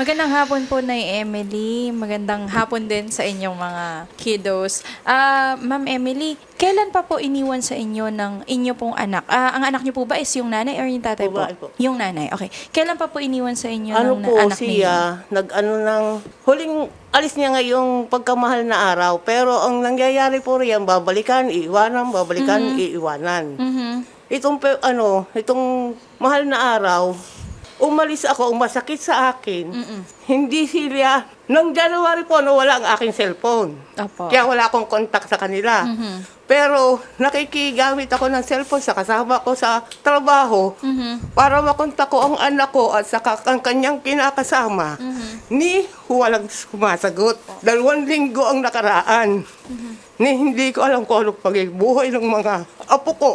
Magandang hapon po na Emily. Magandang hapon din sa inyong mga kiddos. Ah, Ma'am Emily, kailan pa po iniwan sa inyo ng inyo pong anak? Ah, ang anak niyo po ba is yung nanay or yung tatay po? Po. Yung nanay. Okay. Kailan pa po iniwan sa inyo Ano ng po anak ninyo? siya, nag-ano ng, huling alis niya ngayong pagkamahal na araw. Pero ang nangyayari po riyan, babalikan, iiwanan, babalikan, iiwanan. Mhm. Itong, ano, itong mahal na araw, umalis ako, masakit sa akin. Hindi sila, nung January po, nawala ang aking cellphone. Opo. Kaya wala akong contact sa kanila. Mhm. Pero nakikigamit ako ng cellphone sa kasama ko sa trabaho Mhm. para makontak ko ang anak ko at saka ang kanyang kinakasama. Ni walang sumasagot. Dalawang linggo ang nakaraan. Ni hindi ko alam kung anong pagbuhay ng mga apo ko.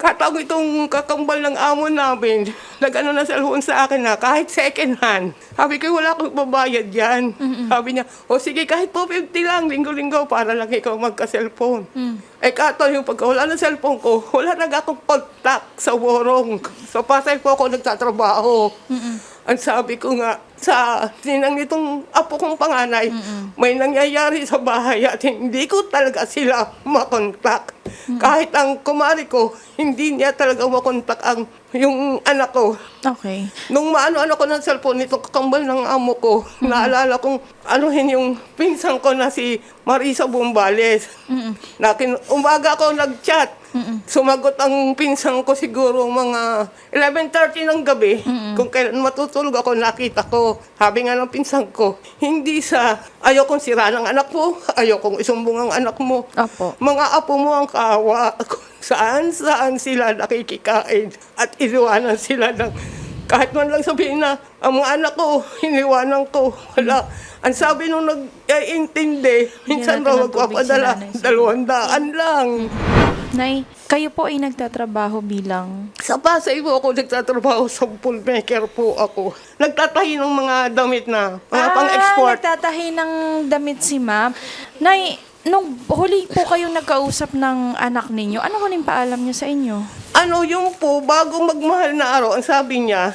Kataong itong kakambal ng amo namin, nag-ano na cellphone sa akin na kahit second hand. Sabi ko, wala akong babayad yan. Sabi niya, o sige, kahit po 50 lang, linggo-linggo, para lang ikaw magka-cellphone. Eh, kato yung pagka wala ng cellphone ko, wala na akong contact sa worong. Sa Pasay po ako nagtatrabaho. Ang sabi ko nga, sa sinang nitong apo kong panganay, may nangyayari sa bahay at hindi ko talaga sila makontak. Kahit ang kumari ko, hindi niya talaga makontak ang yung anak ko. Okay. Nung maano-ano ko ng cellphone nitong kakambal ng amo ko, naalala kong anuhin yung pinsan ko na si Marisa Bumbales. Na kin- umaga ako nag-chat. Sumagot ang pinsan ko siguro mga 11.30 ng gabi. Kung kailan matutulog ako, nakita ko. Sabi nga ng pinsan ko, hindi sa ayaw kong sira ng anak mo, ayaw kong isumbong ang anak mo. Opo. Mga apo mo ang kawa. Saan saan sila nakikikain at iniwanan sila ng kahit man lang sabihin na ang mga anak ko, iniwanan ko. Wala. Ang sabi nung nag-iintindi, minsan raw magpapadala, dalawang daan lang. Nay, kayo po ay nagtatrabaho bilang Sa Pasay po ako nagtatrabaho sa pool maker po ako. Nagtatahi ng mga damit na, mga pang-export. Ah, nagtatahi ng damit si ma'am. Nay, nung huli po kayong nagkausap ng anak ninyo, ano huling paalam niya sa inyo? Ano yung po, bago magmahal na araw, ang sabi niya,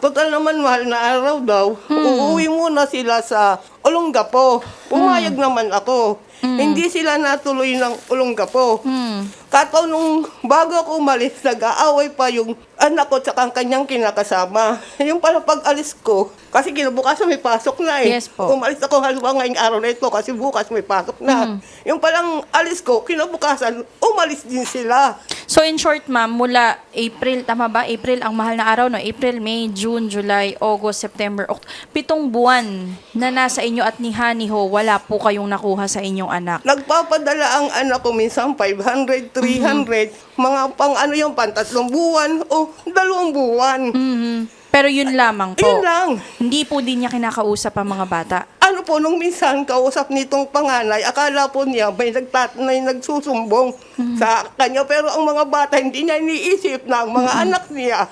total naman mahal na araw daw, uuwi muna sila sa Olongapo. Pumayag naman ako. Hindi sila natuloy ng Olongapo. Hmm. Kato nung bago ako umalis, nag-aaway pa yung anak ko at ang kanyang kinakasama. Yung pala pag-alis ko, kasi kinabukasan may pasok na eh. Yes po. Umalis ako halimbawa ngayong araw na ito kasi bukas may pasok na. Yung palang alis ko, kinabukasan, umalis din sila. So in short, ma'am, mula April, tama ba? April ang mahal na araw, no? April, May, June, July, August, September, Oct- pitong buwan na nasa inyo at ni Haniho, wala po kayong nakuha sa inyong anak. Nagpapadala ang anak ko minsan 500, 300, mga pang ano yung pantatlong buwan o dalawang buwan. Mhm. Pero yun lamang po. Yun lang. Hindi po din niya kinakausap ang mga bata. Ano po, nung minsan kausap nitong panganay, akala po niya may, nagtat may nagsusumbong sa kanya. Pero ang mga bata, hindi niya iniisip na ang mga anak niya,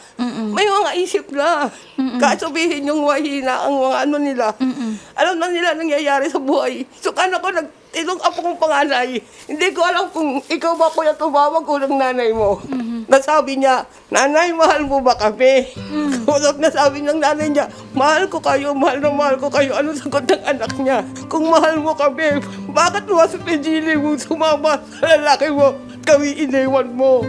may mga isip na. Kahit sabihin yung wahina ang mga ano nila, alam na nila nangyayari sa buhay. So, anak ko, nag, itong apo kong panganay, hindi ko alam kung ikaw ba kuya tumawag ko ng nanay mo. Nasabi niya, nanay, mahal mo ba kami? Kusap na sabi ng nanay niya, mahal ko kayo, mahal na mahal ko kayo. Ano sagot ng anak niya? Kung mahal mo kami, bakit lumasok ni Gilly mo sumama sa lalaki mo at kami iniwan mo?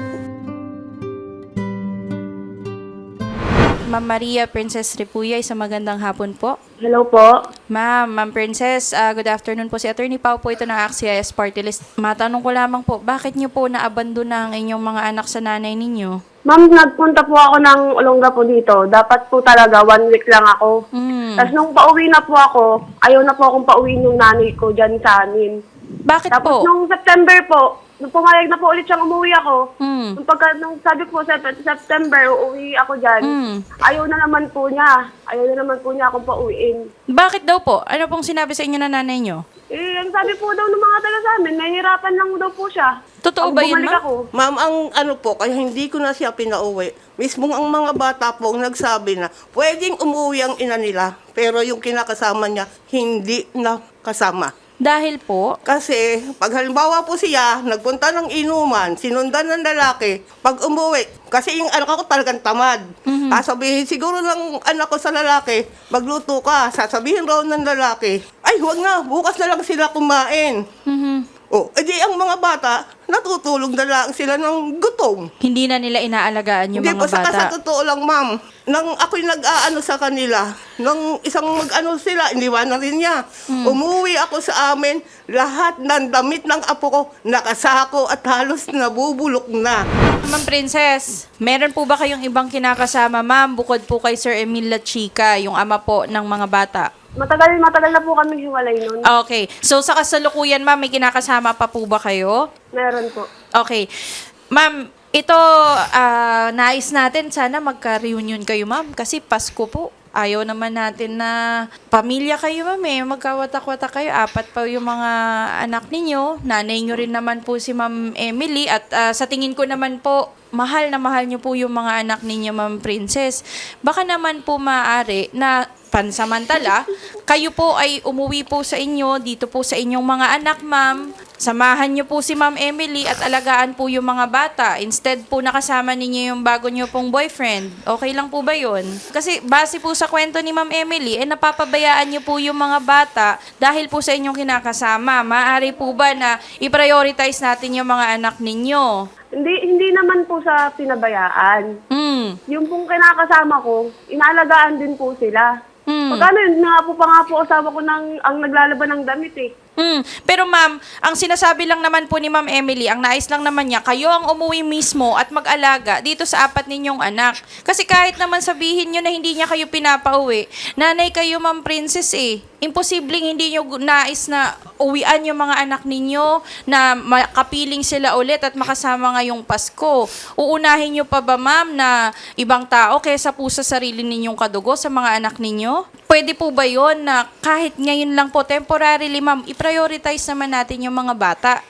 Ma'am Maria Princess Ripuyay, sa magandang hapon po. Hello po. Ma'am, Ma'am Princess, ah, good afternoon po. Si Attorney Pau po ito ng AXIS Party List. Matanong ko lamang po, bakit niyo po naabandona ang inyong mga anak sa nanay ninyo? Ma'am, nagpunta po ako ng Olongga po dito. Dapat po talaga one week lang ako. Hmm. Tapos nung pauwi na po ako, ayaw na po akong pauwiin yung nanay ko dyan sa amin. Bakit Tapos po? nung September po, nung pumayag na po ulit siyang umuwi ako, Hmm. nung, pagka, nung sabi ko sa September, uuwi ako dyan, Hmm. ayaw na naman po niya. Ayaw na naman po niya akong pauwiin. Bakit daw po? Ano pong sinabi sa inyo ng nanay niyo? Eh, ang sabi po daw ng mga taga sa amin, nahihirapan lang daw po siya. Totoo Pag ba yun, bumalik ma'am? ako, Ma'am, ang ano po, kaya hindi ko na siya pinauwi. Mismo ang mga bata po ang nagsabi na pwedeng umuwi ang ina nila, pero yung kinakasama niya, hindi na kasama. Dahil po, Kasi, pag halimbawa po siya, nagpunta ng inuman, sinundan ng lalaki, pag umuwi, kasi yung anak ko talagang tamad. Sasabihin siguro ng anak ko sa lalaki, magluto ka, sasabihin raw ng lalaki, ay huwag na, bukas na lang sila kumain. mhm, Oh, edi ang mga bata, natutulog na lang sila ng gutom. hindi na nila inaalagaan yung Hindi mga po, saka sa bata. totoo lang, ma'am, nang ako'y nag-aano sa kanila, nang isang mag-ano sila, iniwanan rin niya. Hmm. Umuwi ako sa amin, lahat ng damit ng apo ko, nakasako at halos nabubulok na. Ma'am Princess, meron po ba kayong ibang kinakasama, ma'am, bukod po kay Sir Emil Chica, yung ama po ng mga bata? Matagal, matagal na po kami hiwalay nun. Okay. So, sa kasalukuyan, ma'am, may kinakasama pa po ba kayo? Meron po. Okay. Ma'am, ito, ah, nais natin, sana magka-reunion kayo, ma'am. Kasi Pasko po. Ayaw naman natin na pamilya kayo, ma'am, eh. Magkawatak-watak kayo. Apat pa yung mga anak ninyo. Nanay nyo rin naman po si Ma'am Emily. At ah, sa tingin ko naman po, mahal na mahal nyo po yung mga anak ninyo, Ma'am Princess. Baka naman po maaari na pansamantala, kayo po ay umuwi po sa inyo, dito po sa inyong mga anak, ma'am. Samahan niyo po si Ma'am Emily at alagaan po yung mga bata. Instead po nakasama ninyo yung bago niyo pong boyfriend. Okay lang po ba yun? Kasi base po sa kwento ni Ma'am Emily, eh napapabayaan niyo po yung mga bata dahil po sa inyong kinakasama. Maaari po ba na i-prioritize natin yung mga anak ninyo? Hindi, hindi naman po sa pinabayaan. Hmm. Yung pong kinakasama ko, inaalagaan din po sila. Hmm. Pagkano yun nga po pa nga po asawa ko ng, ang naglalaban ng damit eh. Hmm. Pero ma'am, ang sinasabi lang naman po ni Ma'am Emily, ang nais lang naman niya, kayo ang umuwi mismo at mag-alaga dito sa apat ninyong anak. Kasi kahit naman sabihin niyo na hindi niya kayo pinapauwi, nanay kayo Ma'am Princess eh. Imposibleng hindi niyo nais na uwian yung mga anak ninyo, na makapiling sila ulit at makasama ngayong Pasko. Uunahin niyo pa ba ma'am na ibang tao kaysa po sa sarili ninyong kadugo sa mga anak ninyo? Pwede po ba yon na kahit ngayon lang po, temporarily ma'am, i-prioritize naman natin yung mga bata?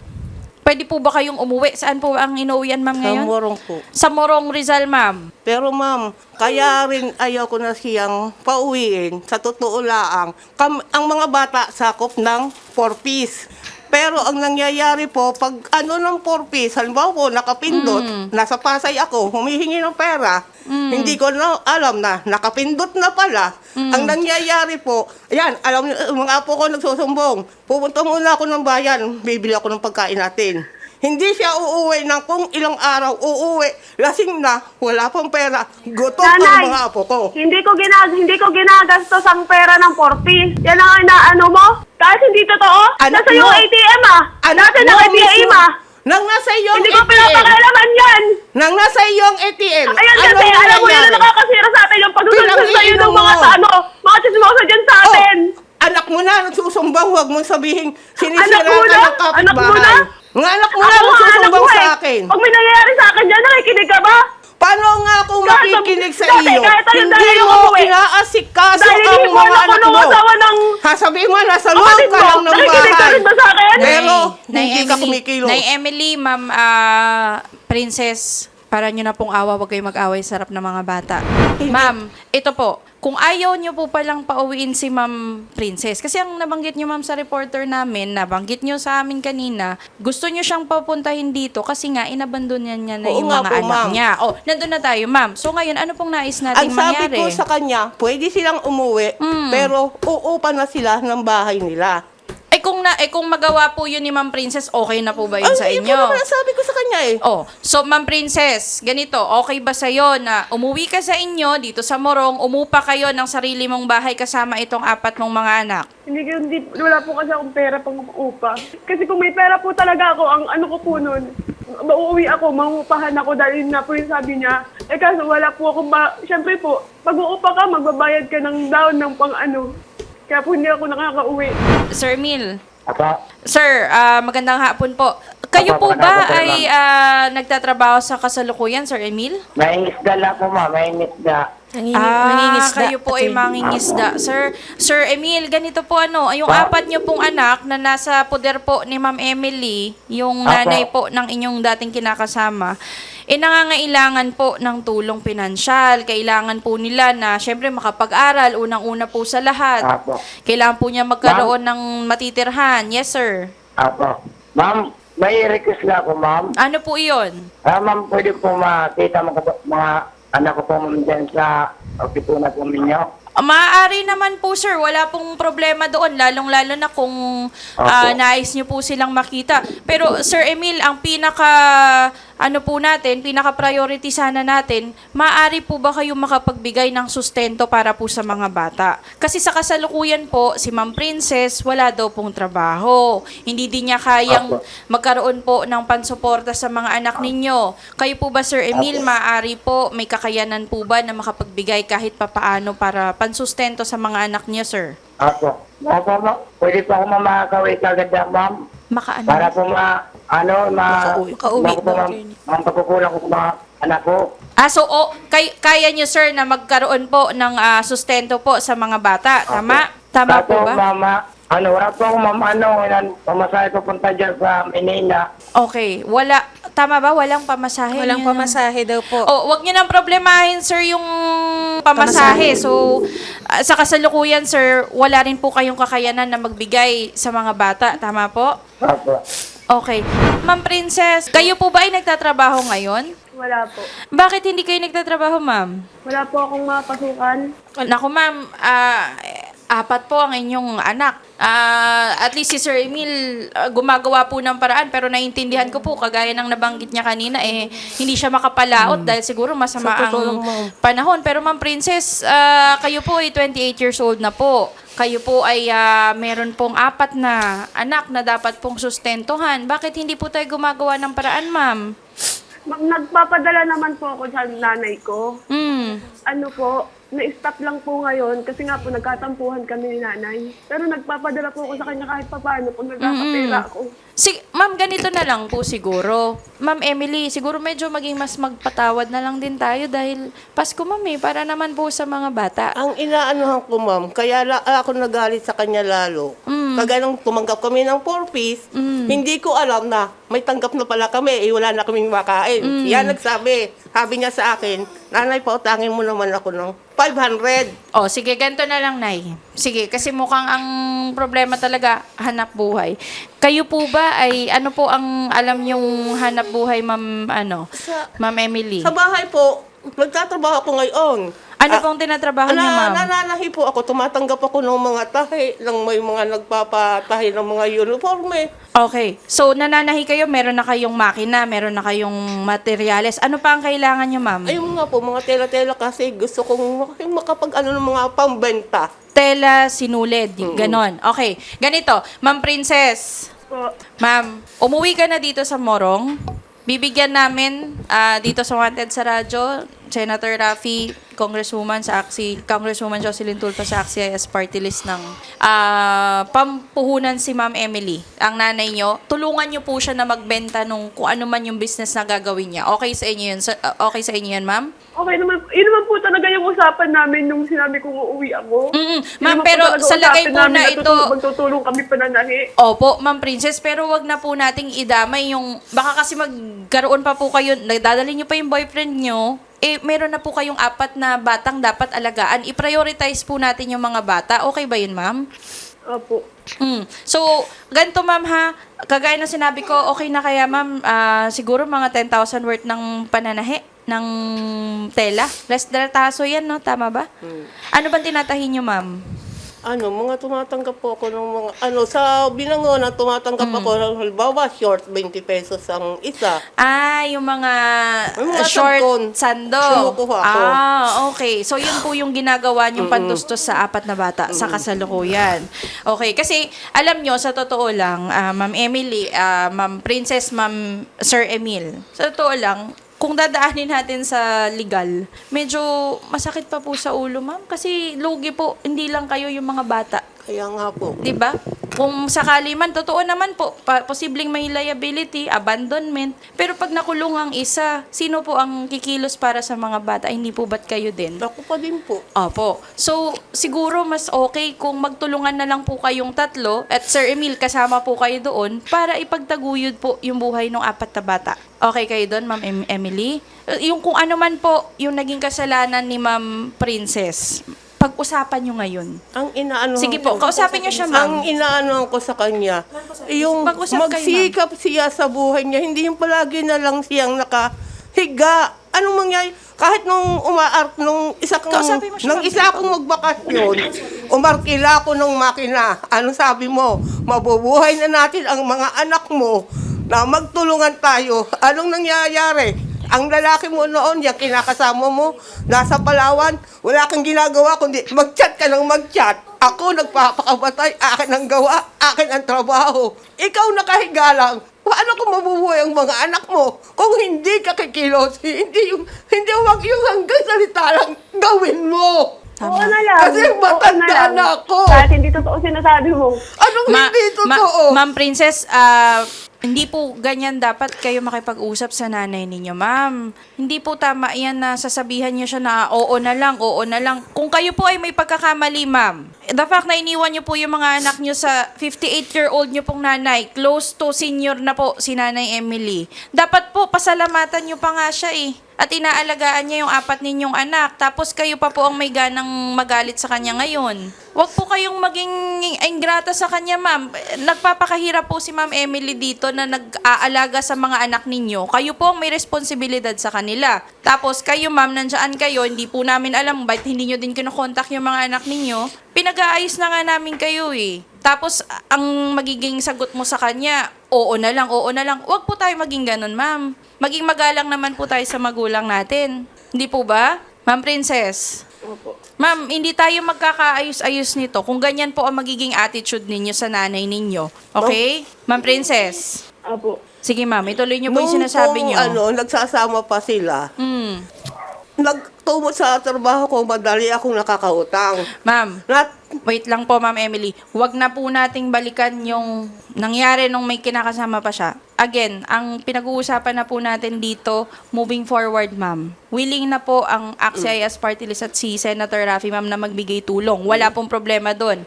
Pwede po ba kayong umuwi? Saan po ang inuwian ma'am Sa ngayon? morong po. Sa Morong Rizal ma'am. Pero ma'am, kaya rin ayaw ko na siyang pauwiin. Sa totoo lang, kam- ang mga bata sakop ng 4-piece. Pero ang nangyayari po, pag ano ng 4-piece, halimbawa po, nakapindot, nasa Pasay ako, humihingi ng pera, hindi ko na alam na, nakapindot na pala. Ang nangyayari po, ayan, alam mga apo ko nagsusumbong, pupunta muna ako ng bayan, bibili ako ng pagkain natin. Hindi siya uuwi ng kung ilang araw uuwi. Lasing na, wala pang pera. Gutom ang Nanay, mga apo ko. hindi ko ginag hindi ko ginagastos ang pera ng 40. Yan ang inaano mo? Kahit hindi totoo? Anak Nasa yung mo. ATM ah. Anak Nasa mo ng ATM mismo. ah. Nang nasa iyo ang Hindi ko ATM. pinapakailaman yan. Nang nasa iyo ang ATM. Ayan kasi, alam mo yun na nakakasira sa atin yung pagsusunod sa iyo Pinang-iinom ng mga mo. sa ano, mga chismosa dyan sa atin. Oh, anak mo na, nagsusumbang, huwag mong sabihin, sinisira Anak mo ka na? ng kapitbahay. Anak mo na? Mga anak mo na, mo sa eh. akin. Pag may nangyayari sa akin dyan, nakikinig ka ba? Paano nga ako makikinig sa iyo? Hindi mo umuwi. inaasikaso Dahil ang hindi mo mga anak mo. ng Sasabihin mo, nasa loob ka lang ng bahay. sa? Pero, hindi ka kumikilos. Nay Emily, ma'am, ah, princess, para nyo na pong awa, wag kayo mag-away, sarap ng mga bata. Ma'am, ito po, kung ayaw nyo po palang pauwiin si Ma'am Princess, kasi ang nabanggit nyo ma'am sa reporter namin, nabanggit nyo sa amin kanina, gusto nyo siyang papuntahin dito kasi nga inabandon niya, na Oo yung nga mga po, anak ma'am. niya. Oh, nandun na tayo, ma'am. So ngayon, ano pong nais Ang nating sabi mangyari? ko sa kanya, pwede silang umuwi, Mm. pero uupa na sila ng bahay nila. Eh kung na eh kung magawa po yun ni Ma'am Princess, okay na po ba yun Ang sa inyo? po naman ang sabi ko sa kanya eh. Oh, so Ma'am Princess, ganito, okay ba sa'yo na umuwi ka sa inyo dito sa Morong, umupa kayo ng sarili mong bahay kasama itong apat mong mga anak? Hindi, ko- hindi, wala po kasi akong pera pang upa. Kasi kung may pera po talaga ako, ang ano ko po nun, mauuwi ako, mangupahan ako dahil na po yung sabi niya. Eh kaso wala po akong ba... Siyempre po, pag uupa ka, magbabayad ka ng down ng pang ano. Kaya po hindi ako nakakauwi. Sir Mil, Apa, Sir, ah, magandang hapon po. Kayo Apa, po magandang ba hapon, ay ah, nagtatrabaho sa kasalukuyan, Sir Emil? may isda lang po ma, may isda. ah, kayo po ay mangingisda. Sir, Sir Emil, ganito po ano, yung Pa? apat niyo pong anak na nasa poder po ni Ma'am Emily, yung Apo. nanay po ng inyong dating kinakasama, eh nangangailangan po ng tulong pinansyal. Kailangan po nila na syempre makapag-aral, unang-una po sa lahat. Apo. Kailangan po niya magkaroon ng matitirhan. Yes, sir. Apo. Ma'am, may request na ako, ma'am. Ano po iyon? Ah, ma'am, pwede po makita mga, mga anak ko po ma'am dyan sa opisina po ninyo. Maaari naman po sir, wala pong problema doon, lalong-lalo na kung ah, nais niyo po silang makita. Pero Sir Emil, ang pinaka ano po natin, pinaka priority sana natin, maaari po ba kayo makapagbigay ng sustento para po sa mga bata? Kasi sa kasalukuyan po, si Ma'am Princess wala daw pong trabaho. Hindi din niya kayang Apo. magkaroon po ng pansuporta sa mga anak ninyo. Kayo po ba Sir Emil, maaari po may kakayanan po ba na makapagbigay kahit papaano para pansustento sa mga anak niyo, sir? Apo. Apo, ma'am. Pwede po ako ma'am makakawin kagad na, ma'am. Makaano? Para po ma, ano, ma, Makauwi ma- po, ma'am, ang pagkukulang ko mga anak ko. Ah, so o, kay, kaya niyo sir na magkaroon po ng ah, sustento po sa mga bata, tama? Tama po Apo, ba? mama, ano, wala po ako, ma'am, ano, ilan, pamasahe ko punta dyan sa Manila. Okay, wala tama ba walang pamasahe? Walang Yun ang- pamasahe daw po. Oh, wag niyo nang problemahin sir yung pamasahe. So ah, sa kasalukuyan sir, wala rin po kayong kakayanan na magbigay sa mga bata, tama po? Apo. Okay. Ma'am Princess, kayo po ba ay nagtatrabaho ngayon? Wala po. Bakit hindi kayo nagtatrabaho, ma'am? Wala po akong mapasukan. Naku, ma'am, ah, apat po ang inyong anak. Ah, at least si Sir Emil ah, gumagawa po ng paraan pero naiintindihan ko po kagaya ng nabanggit niya kanina eh hindi siya makapalaot dahil siguro masama lang, ang ma'am. panahon. Pero ma'am Princess, ah, kayo po ay 28 years old na po. Kayo po ay ah, meron pong apat na anak na dapat pong sustentuhan. Bakit hindi po tayo gumagawa ng paraan, ma'am? Ma- Nagpapadala naman po ako sa nanay ko. Hmm. Ano po, na-stop lang po ngayon kasi nga po nagkatampuhan kami ni nanay. Pero nagpapadala po ako sa kanya kahit papaano kung nagkakapera ako. Si, ma'am, ganito na lang po siguro. Ma'am Emily, siguro medyo maging mas magpatawad na lang din tayo dahil Pasko, ma'am, eh, para naman po sa mga bata. Ang inaanuhan ko, ma'am, kaya la, ako nagalit sa kanya lalo. Mm. Kagaya nung tumanggap kami ng four-piece, hindi ko alam na may tanggap na pala kami, eh, wala na kaming makain. Mm. Yan nagsabi. Sabi niya sa akin, nanay, pautangin mo naman ako ng 500. O, sige, ganito na lang, Nay. Sige, kasi mukhang ang problema talaga, hanap buhay. Kayo po ba ay, ano po ang alam yung hanap buhay, ma'am, ano, Sa- ma'am Emily? Sa bahay po, nagtatrabaho ako ngayon. Ano Ah, pong tinatrabaho niyo, na, ma'am? nananahi po ako, tumatanggap ako ng mga tahi, ng may mga nagpapatahi ng mga uniforme. Okay. So, nananahi kayo, meron na kayong makina, meron na kayong materyales. Ano pa ang kailangan niyo, ma'am? Ayun nga po, mga tela-tela kasi gusto kong mak- makapag ano ng mga pambenta. tela sinulid, ganon. Okay, ganito, Ma'am Princess. Po. Ma'am, umuwi ka na dito sa Morong. Bibigyan namin ah, dito sa Wanted sa radyo, Senator Rafi, Congresswoman sa AXI, Congresswoman Jocelyn Tulfo sa AXIS party list ng ah, pampuhunan si Ma'am Emily, ang nanay nyo. Tulungan nyo po siya na magbenta nung kung ano man yung business na gagawin niya. Okay sa inyo yun? Ah, okay sa inyo yun, ma'am? Okay naman, yun naman po talaga yung usapan namin nung sinabi kong uuwi ako. Mm-mm. Ma'am, pero sa lagay po na ito, tutulong- Magtutulong kami pananahi. Opo, Ma'am Princess, pero wag na po nating idamay yung, baka kasi magkaroon pa po kayo, nagdadali nyo pa yung boyfriend nyo, eh, meron na po kayong apat na batang dapat alagaan. I-prioritize po natin yung mga bata. Okay ba yun, ma'am? Opo. Mm. So, ganito ma'am ha, kagaya na sinabi ko, okay na kaya ma'am, ah, siguro mga 10,000 worth ng pananahi ng tela. Resdrataso yan, no? Tama ba? Ano bang tinatahin nyo, ma'am? Ano, mga tumatanggap po ako ng mga, ano, sa binangonan, tumatanggap Mm. ako ng halimbawa, short, 20 pesos ang isa. Ah, yung mga, Yung mga uh, short sabkon. sando. Kumukuha ako. Ah, okay. So, yun po yung ginagawa niyong pantustos sa apat na bata sa kasalukuyan. Okay, kasi alam nyo, sa totoo lang, ah, Ma'am Emily, ah, Ma'am Princess, Ma'am Sir Emil, sa totoo lang, kung dadaanin natin sa legal, medyo masakit pa po sa ulo, ma'am. Kasi lugi po, hindi lang kayo yung mga bata. Kaya nga po. 'Di ba? Kung sakali man, totoo naman po, pa- posibleng may liability, abandonment. Pero pag nakulong ang isa, sino po ang kikilos para sa mga bata? Ay, Hindi po ba't kayo din? Ako pa din po. Opo. So, siguro mas okay kung magtulungan na lang po kayong tatlo at Sir Emil, kasama po kayo doon para ipagtaguyod po yung buhay ng apat na bata. Okay kayo doon, Ma'am Em- Emily? Uh, Yung kung ano man po yung naging kasalanan ni Ma'am Princess, pag-usapan nyo ngayon. Ang inaano Sige po, kausapin niyo siya, ma'am. Ang inaano ko sa kanya, yung Mag-usap kayo, magsikap siya sa buhay niya, hindi yung palagi na lang siyang nakahiga. Anong mangyayari? Kahit nung umaart, nung isa kong, Kausapin mo siya, nung ma'am. isa akong magbakasyon, umarkila ako ng makina. Ano sabi mo? Mabubuhay na natin ang mga anak mo na magtulungan tayo. Anong nangyayari? Ang lalaki mo noon, yung kinakasama mo, nasa Palawan, wala kang ginagawa kundi mag-chat ka ng mag-chat. Ako nagpapakabatay, akin ang gawa, akin ang trabaho. Ikaw nakahiga lang. Paano kung mabubuhay ang mga anak mo kung hindi ka kikilos? Hindi yung, hindi wag yung hanggang salita lang gawin mo. Tama. Oo na lang. Kasi matanda lang. na ako. Kahit hindi totoo sinasabi mo. Anong Ma- hindi totoo? Ma- Ma'am Princess, ah, hindi po ganyan dapat kayo makipag-usap sa nanay ninyo, ma'am. Hindi po tama yan na sasabihan niyo siya na oo na lang, oo na lang. Kung kayo po ay may pagkakamali, ma'am, the fact na iniwan niyo po yung mga anak niyo sa 58-year-old niyo pong nanay, close to senior na po si nanay Emily, dapat po pasalamatan niyo pa nga siya eh. At inaalagaan niya yung apat ninyong anak. Tapos kayo pa po ang may ganang magalit sa kanya ngayon. Huwag po kayong maging ingrata sa kanya, ma'am. Nagpapakahirap po si Ma'am Emily dito na nag-aalaga sa mga anak ninyo. Kayo po ang may responsibilidad sa kanila. Tapos kayo, ma'am, nandiyan kayo. Hindi po namin alam bakit hindi nyo din kinokontak yung mga anak ninyo. Pinag-aayos na nga namin kayo eh. Tapos, ang magiging sagot mo sa kanya, oo na lang, oo na lang. Huwag po tayo maging ganun, ma'am. Maging magalang naman po tayo sa magulang natin. Hindi po ba? Ma'am Princess. Opo. Ma'am, hindi tayo magkakaayos-ayos nito kung ganyan po ang magiging attitude ninyo sa nanay ninyo. Okay? Ma'am Princess. Opo. Sige ma'am, ituloy niyo po yung sinasabi niyo. ano, nagsasama pa sila, Hmm. nagtumo sa trabaho ko, madali akong nakakautang. Ma'am, Nat, wait lang po Ma'am Emily. Huwag na po nating balikan yung nangyari nung may kinakasama pa siya. Again, ang pinag-uusapan na po natin dito, moving forward, ma'am. Willing na po ang AXIS Party List at si Senator Raffy, ma'am, na magbigay tulong. Wala pong problema doon.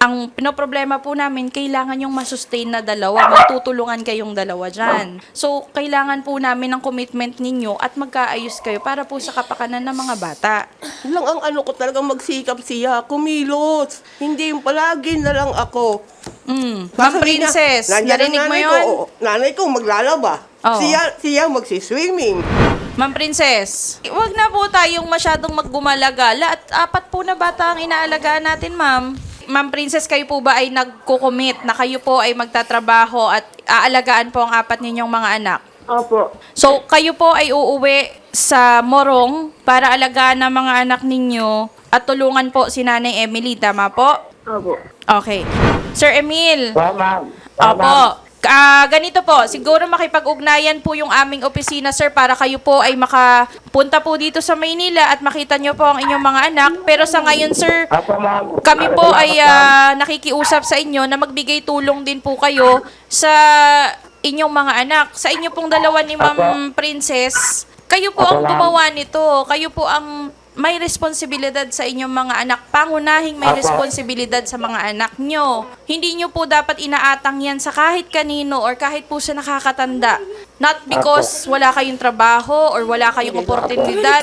Ang pinoproblema po namin, kailangan yung masustain na dalawa. Magtutulungan kayong dalawa dyan. So, kailangan po namin ng commitment ninyo at magkaayos kayo para po sa kapakanan ng mga bata. lang ang ano ko talagang magsikap siya, kumilos. Hindi yung palagi na lang ako. Mm. Ma'am Sasabihin Princess, "Nandiyan ang narinig mo nanay yun? Ko, Oo, nanay ko maglalaba. Oo. Siya, siya magsiswimming. Ma'am Princess, wag na po tayong masyadong maggumalagala at apat po na bata ang inaalagaan natin, ma'am. Ma'am Princess, kayo po ba ay nagko-commit na kayo po ay magtatrabaho at aalagaan po ang apat ninyong mga anak? Opo. So, kayo po ay uuwi sa Morong para alagaan ang mga anak ninyo at tulungan po si Nanay Emily, tama po? Opo. Okay. Sir Emil, Po, ma'am. Po. Opo. Ah, ganito po, siguro makipag-ugnayan po yung aming opisina, sir, para kayo po ay makapunta po dito sa Maynila at makita nyo po ang inyong mga anak. Pero sa ngayon, sir, Apo, ma'am. kami po Salamat, ay ma'am. ah, nakikiusap sa inyo na magbigay tulong din po kayo sa inyong mga anak. Sa inyo pong dalawa ni Ma'am Princess, kayo po ang Opo, ma'am. gumawa nito. Kayo po ang may responsibilidad sa inyong mga anak. Pangunahing may responsibilidad sa mga anak nyo. Hindi nyo po dapat inaatang yan sa kahit kanino or kahit po sa nakakatanda. Not because wala kayong trabaho or wala kayong oportunidad.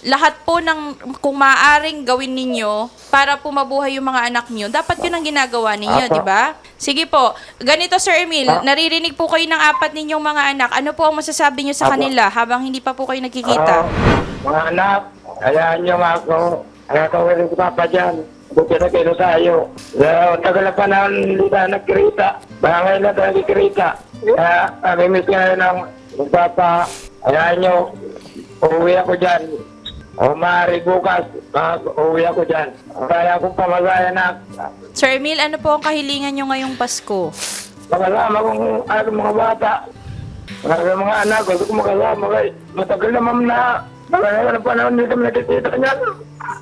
Lahat po ng kung maaaring gawin ninyo para po mabuhay yung mga anak nyo, dapat yun ang ginagawa ninyo, di ba? Sige po. Ganito, Sir Emil, Ah. naririnig po kayo ng apat ninyong mga anak. Ano po ang masasabi nyo sa kanila habang hindi pa po kayo nagkikita? Oo. mga anak, hayaan niyo nga ako. Kaya ko Papa dyan. Buti na kayo tayo. So, tagal na panahon hindi tayo nagkirita. Baka ngayon na tayo nagkirita. Kaya, namimiss ka na ng Papa. Hayaan niyo, uuwi ako dyan. O maaari bukas, uuwi ako dyan. Kaya akong pamasaya na. Sir Emil, ano po ang kahilingan nyo ngayong Pasko? Makasama kong ano, mga bata. Mga, mga anak, gusto ko makasama kay matagal naman na. Dito nakikita niya.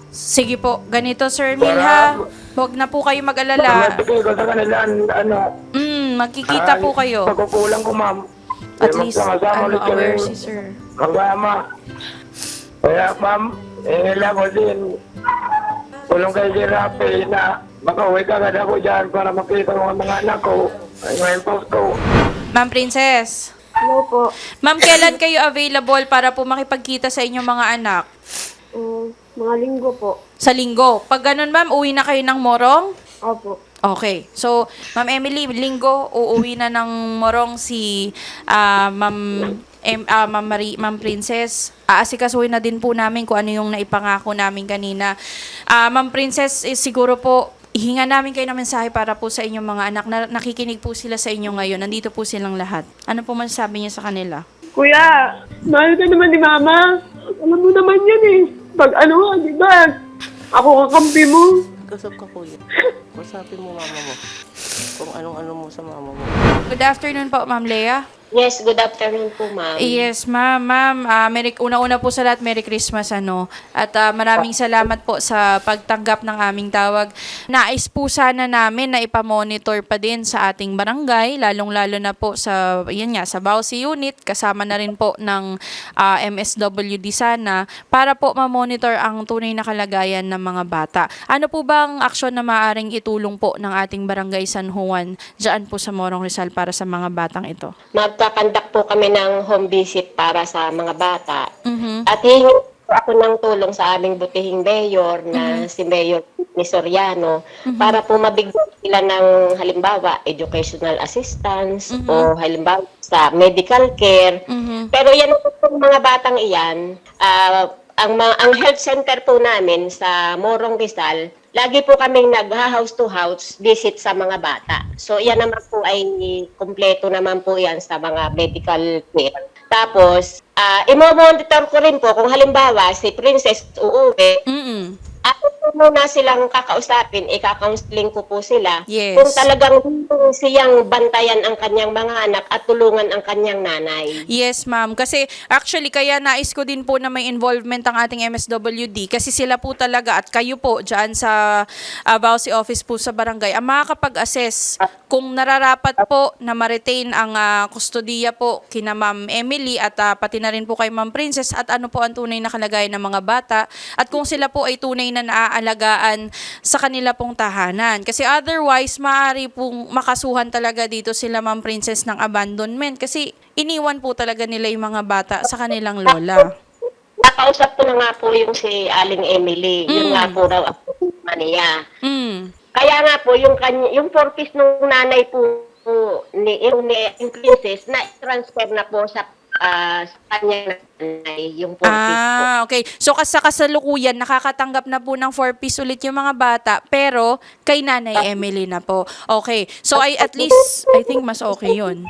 Sige po, ganito Sir Emil ha. Huwag na po kayo mag-alala. Magbigay ko sa kanila, ano, Mm, magkikita po ay, kayo. Pagkukulang ko, ma'am. At Eh, least, magsama-sama ano, ulit kami aware si Sir. Magama. Kaya, ma'am, eh, ko din. Tulong kay si Rafi na makauwi ka agad ako dyan para makita ko ang mga anak ko. Ay, ngayon po ko. Ma'am Princess. Hello po. Ma'am, kailan kayo available para po makipagkita sa inyong mga anak? Um, mga linggo po. Sa linggo. Pag ganun, ma'am, uwi na kayo ng morong? Opo. Okay. So, Ma'am Emily, linggo, uuwi na ng morong si ah, Ma'am em, ah, Ma'am, Marie, Ma'am Princess. Aasikasuhin na din po namin kung ano yung naipangako namin kanina. Ah, Ma'am Princess, eh, siguro po, ihinga namin kayo ng mensahe para po sa inyong mga anak. Na, nakikinig po sila sa inyo ngayon. Nandito po silang lahat. Ano po masasabi niyo sa kanila? Kuya, mahal ka naman ni Mama. Alam mo naman yan eh. Pag ano, di ba? Ako kakampi mo. Kasap ka kuya. Kusapin mo mama mo. Kung anong-ano mo sa mama mo. Good afternoon po, Ma'am Lea. Yes, good afternoon po, ma'am. Yes, ma'am. Ma'am, ah, Merry, una-una po sa lahat, Merry Christmas. Ano. At ah, maraming salamat po sa pagtanggap ng aming tawag. Nais po sana namin na ipamonitor pa din sa ating barangay, lalong-lalo na po sa, yan nga, sa Bausi Unit, kasama na rin po ng ah, MSWD sana, para po ma-monitor ang tunay na kalagayan ng mga bata. Ano po bang aksyon na maaaring itulong po ng ating barangay San Juan dyan po sa Morong Rizal para sa mga batang ito? Magkakandak po kami ng home visit para sa mga bata. Mhm. At hihingi po ako ng tulong sa aming butihing mayor na si Mayor ni Soriano para po mabigyan sila ng halimbawa educational assistance o halimbawa sa medical care. Mhm. Pero yan po mga batang iyan, ah, ang, ang health center po namin sa Morong Rizal, lagi po kaming nag-house to house visit sa mga bata. So yan naman po ay kumpleto naman po yan sa mga medical care. Tapos, ah imo-monitor ko rin po kung halimbawa si Princess uuwi, Mm-mm. Ako po muna silang kakausapin, ika-counseling ko po sila. Yes. Kung talagang siyang bantayan ang kanyang mga anak at tulungan ang kanyang nanay. Yes, ma'am. Kasi actually, kaya nais ko din po na may involvement ang ating MSWD kasi sila po talaga at kayo po dyan sa uh, Bausi Office po sa barangay ang makakapag-assess kung nararapat po na ma-retain ang ah, kustodiya po kina Ma'am Emily at ah, pati na rin po kay Ma'am Princess at ano po ang tunay na kalagayan ng mga bata at kung sila po ay tunay na naaalagaan sa kanila pong tahanan. Kasi otherwise, maaari pong makasuhan talaga dito sila Ma'am Princess ng abandonment kasi iniwan po talaga nila yung mga bata sa kanilang lola. Nakausap ko na nga po yung si Aling Emily. Yun Mm. nga po raw ang problema niya. Mm. Kaya nga po, yung, yung piece nung nanay po po ni, yung, ni, yung princess, na transfer na po sa, ah, sa kanya nanay, yung four piece po. Ah, okay. So kas- sa kasalukuyan, nakakatanggap na po ng 4-piece ulit yung mga bata, pero kay Nanay Emily na po. Okay. So I at least, I think mas okay yun.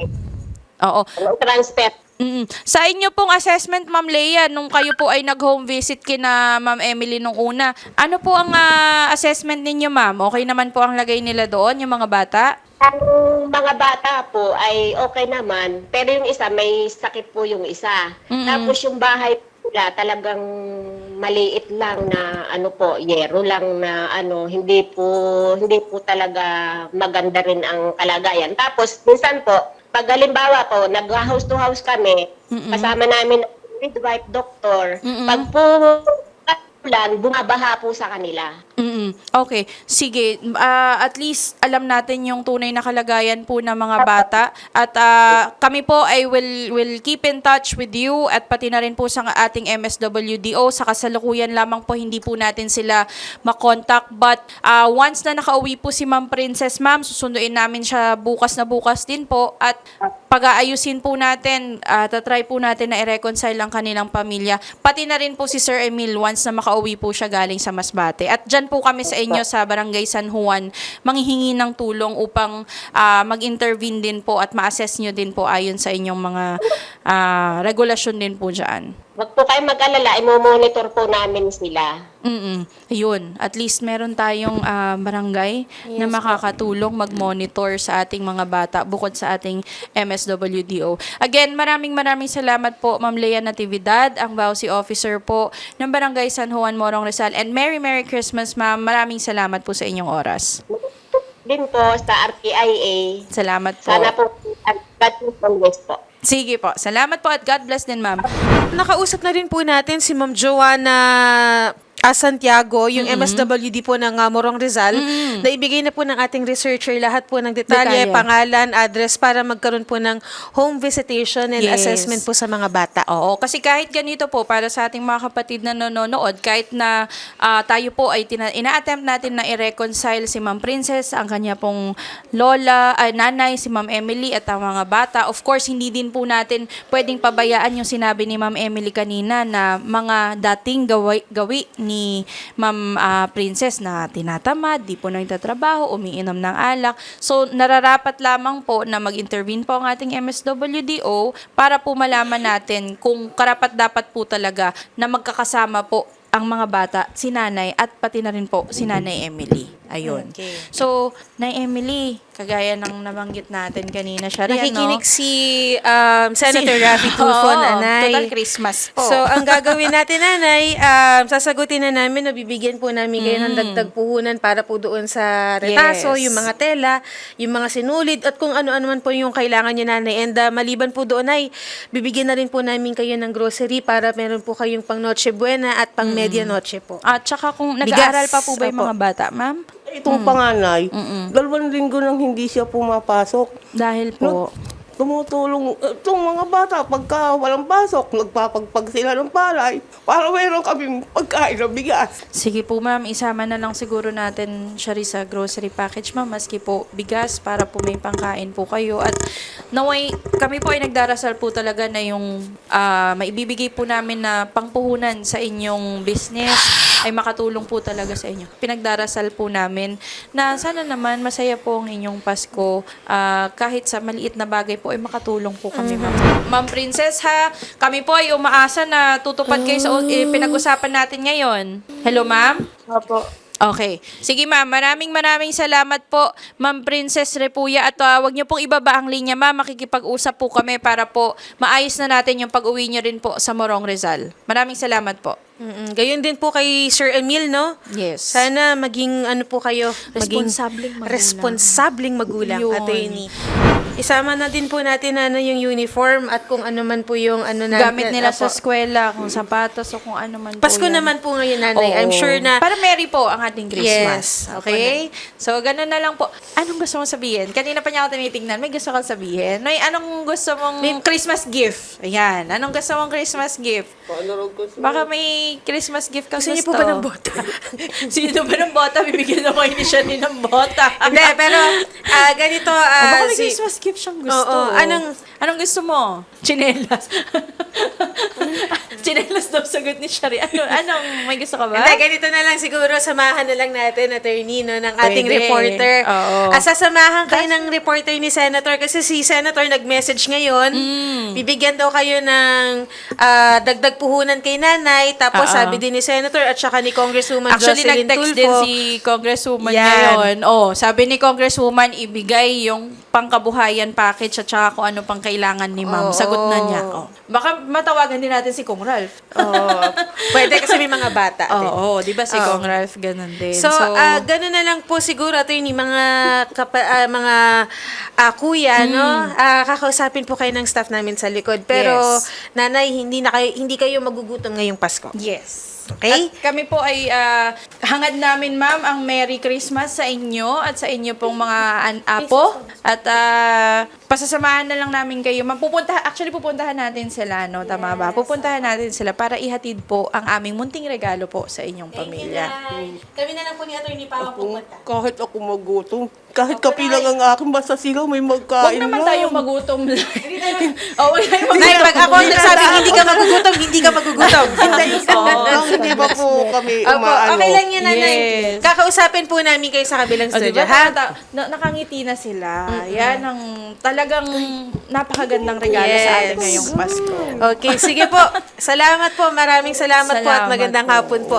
Oo. Transfer. Mm. Sa inyo pong assessment, Ma'am Leia, nung kayo po ay nag-home visit kina Ma'am Emily nung una, ano po ang ah, assessment ninyo, Ma'am? Okay naman po ang lagay nila doon, yung mga bata? Ang mga bata po ay okay naman, pero yung isa, may sakit po yung isa. Mm-mm. Tapos yung bahay nila talagang maliit lang na ano po, yero lang na ano, hindi po hindi po talaga maganda rin ang kalagayan. Tapos minsan po, pag halimbawa po, nag-house to house kami, Mm-mm. kasama namin midwife doctor, Mm-mm. pag po ulan, bumabaha po sa kanila. Mm-mm. Okay. Sige. Ah, at least alam natin yung tunay na kalagayan po ng mga bata. At ah, kami po ay will, will keep in touch with you at pati na rin po sa ating MSWDO. Sa kasalukuyan lamang po hindi po natin sila makontak. But ah, once na nakauwi po si Ma'am Princess, Ma'am, susunduin namin siya bukas na bukas din po. At pag-aayusin po natin, at try po natin na i-reconcile ang kanilang pamilya. Pati na rin po si Sir Emil once na makauwi po siya galing sa Masbate. At dyan po kami sa inyo sa Barangay San Juan manghihingi ng tulong upang ah, mag-intervene din po at ma-assess nyo din po ayon sa inyong mga ah, regulasyon din po dyan. Huwag po kayo mag-alala, imo-monitor po namin sila. Mm Yun. At least meron tayong ah, barangay na makakatulong mag-monitor sa ating mga bata bukod sa ating MSWDO. Again, maraming maraming salamat po Ma'am Lea Natividad, ang Bausi Officer po ng Barangay San Juan Morong Rizal. And Merry Merry Christmas Ma'am. Maraming salamat po sa inyong oras. Din po sa RTIA. Salamat po. Sana po at God bless po. Sige po. Salamat po at God bless din Ma'am. Nakausap na rin po natin si Ma'am Joanna ah, Santiago, yung MSWD po ng ah, Morong Rizal, na ibigay na po ng ating researcher lahat po ng detalye, Detalye. pangalan, address para magkaroon po ng home visitation and Yes. assessment po sa mga bata. Oo, kasi kahit ganito po, para sa ating mga kapatid na nanonood, kahit na ah, tayo po ay tina- ina-attempt natin na i-reconcile si Ma'am Princess, ang kanya pong lola, ay nanay, si Ma'am Emily at ang mga bata. Of course, hindi din po natin pwedeng pabayaan yung sinabi ni Ma'am Emily kanina na mga dating gawi, gawi ni Ma'am ah, Princess na tinatamad, di po nagtatrabaho, umiinom ng alak. So, nararapat lamang po na mag-intervene po ang ating MSWDO para po malaman natin kung karapat dapat po talaga na magkakasama po ang mga bata, si nanay at pati na rin po si nanay Emily. Ayun. Okay. So, Nay Emily, kagaya ng nabanggit natin kanina, siya rin, Nakikinig no? si um, Senator Si- Raffy Tulfo, nanay. Total Christmas po. So, ang gagawin natin, nanay, um, sasagutin na namin o bibigyan po namin kayo ng dagdag puhunan para po doon sa retaso, Mm. Yes. yung mga tela, yung mga sinulid, at kung ano-ano man po yung kailangan niyo, nanay. And uh, maliban po doon ay, bibigyan na rin po namin kayo ng grocery para meron po kayong pang Noche Buena at pang Media Noche po. At saka kung Bigas. nag-aaral pa po ba yung Opo. mga bata, ma'am? Itong panganay, dalawang linggo nang hindi siya pumapasok. Dahil po, Tumutulong, eh, itong mga bata, pagka walang pasok, nagpapagpag sila ng palay para meron kami pagkain na bigas. Sige po ma'am, isama na lang siguro natin siya rin sa grocery package ma'am, maski po bigas para po may pangkain po kayo. At naway, kami po ay nagdarasal po talaga na yung ah, maibibigay po namin na pangpuhunan sa inyong business ay makatulong po talaga sa inyo. Pinagdarasal po namin na sana naman masaya po ang inyong Pasko ah, kahit sa maliit na bagay po ay makatulong po kami ma'am. Ma'am Princess ha, kami po ay umaasa na tutupad kayo sa eh, pinag-usapan natin ngayon. Hello ma'am? Opo. Okay. Sige ma'am, maraming maraming salamat po, Ma'am Princess Repuya. At uh, wag niyo pong ibaba ang linya ma'am, makikipag-usap po kami para po maayos na natin yung pag-uwi niyo rin po sa Morong Rizal. Maraming salamat po. Mm-mm. Gayon din po kay Sir Emil, no? Yes. Sana maging ano po kayo, maging Responsableng magulang. responsableng magulang, Yun. attorney. Isama na din po natin ano yung uniform at kung ano man po yung ano na Gamit nila sa eskwela, kung sapatos o kung ano man po Pasko yan. naman po ngayon, nanay. I'm Oo. sure na Para merry po ang ating Christmas. Yes. Okay? So, ganun na lang po. Anong gusto mong sabihin? Kanina pa niya ako tinitingnan. May gusto kang sabihin? May anong gusto mong Christmas gift? Ayan. Anong gusto mong Christmas gift? Baka may Christmas gift kang gusto niyo gusto. po ba ng bota? Sino ba ng bota? Bibigyan ako ni siya ni ng bota. Hindi, pero ah, ganito, O, ah, baka may si- Christmas gift siyang gusto. Oo, anong- anong gusto mo? Chinelas. Chinelas daw sagot ni Shari. Ano, anong, may gusto ka ba? Hindi, ganito na lang siguro, samahan na lang natin, attorney, no, ng ating Pwede. reporter. Oo. Ah, sasamahan kayo ng reporter ni Senator kasi si Senator nag-message ngayon. Mm. Bibigyan daw kayo ng ah, dagdag puhunan kay nanay. Tapos Oo. sabi din ni Senator at saka ni Congresswoman Actually, Jocelyn nag-text Tulfo. din si Congresswoman Yan. ngayon. Oh, sabi ni Congresswoman, ibigay yung pangkabuhayan package at saka kung ano pang kailangan ni ma'am. Oo. Sagot na niya. Oh. Baka matawagan din natin si Kong Ralph. Oo. Pwede kasi may mga bata. din. Oo, di ba si Oo. Kong Ralph ganun din. So, ah, ganun na lang po siguro attorney mga kapa, ah, mga ah, kuya no. Ah, kakausapin po kayo ng staff namin sa likod. Pero Yes. nanay, hindi na kayo hindi kayo magugutom ngayong Pasko. Yes. Okay? At kami po ay ah, hangad namin, ma'am, ang Merry Christmas sa inyo at sa inyo pong mga an- apo. At ah, pasasamahan na lang namin kayo. Mapupunta, actually, pupuntahan natin sila, no? Tama ba? Pupuntahan natin sila para ihatid po ang aming munting regalo po sa inyong pamilya. Kami na lang po ni attorney Pao pupunta. Kahit ako magutom, kahit kapilang ang akin, basta sila may Huwag magkain naman lang. tayong magutom. Oo, huwag tayong Nay, magutom. pag ako ang nagsabing hindi ka magugutom, hindi ka magugutom. Lang, hindi ba po kami Opo, umaano? okay lang yan, nanay. Yes. Kakausapin po namin kayo sa kabilang O, studio, diba, ha? nakata- na- nakangiti na sila. Yan ang talagang napakagandang regalo sa atin Yes. ngayong Pasko. Okay, sige po. Salamat po. Maraming salamat, po at Salamat magandang po. hapon po.